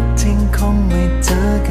ต งคงไม่เจอกัน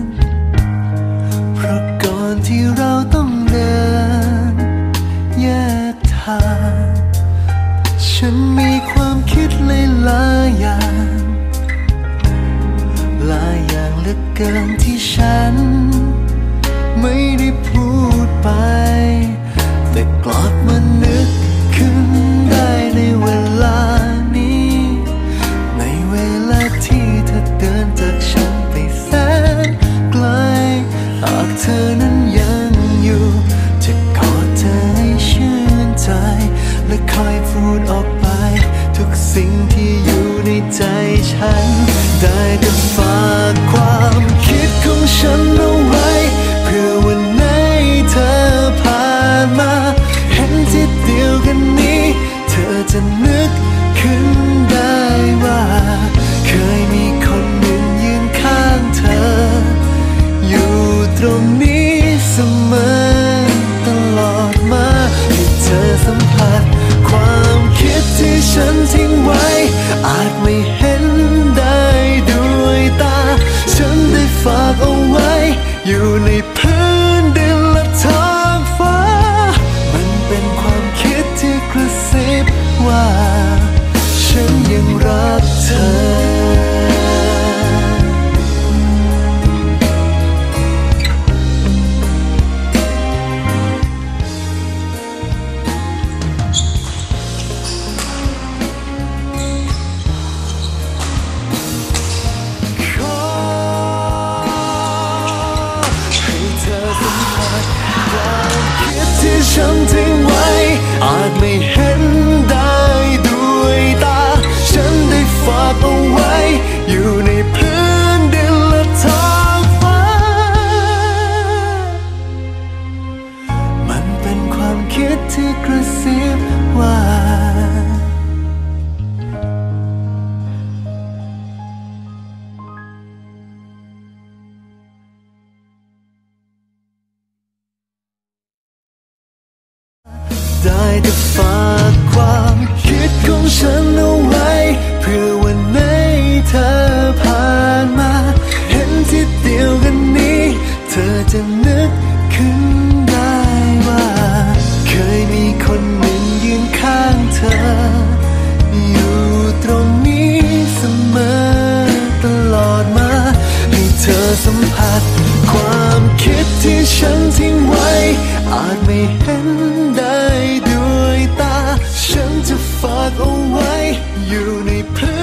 อนที่เราต้องเดินแยกทาง ฉันมีความคิดหลายอย่างหลายอย่างเหลือเกินที่ฉัน ไม่ได้พูดไป แต่กลับมานึก ขึ้นได้ว่า เคยมีคนหนึ่งยืนข้างเธอ อยู่ตรงนี้เสมอตลอดมาให้เธอสัมผัส ความคิดที่ฉันทิ้งไว้ อาจไม่เห็นได้ด้วยตา ฉันได้ฝากเอาไว้ อยู่ในพื้น ฉันทิ้งไว้ อาจไม่เห็นได้ด้วยตา ฉันได้ฝากเอาไว้ อยู่ในพื้นดินและท้องฟ้า มันเป็นความคิดที่กระซิบว่า ได้แต่ฝากความคิดของฉันเอาไว้ เพื่อวันไหนเธอผ่านมา เห็นที่เดียวกันนี้ เธอจะนึกขึ้นได้ว่า เคยมีคนหนึ่งยืนข้างเธอ อยู่ตรงนี้เสมอตลอดมา ให้เธอสัมผัส ความคิดที่ฉันทิ้งไว้ อาจไม่เห็นากเอาไว้อยู่ในเพื้น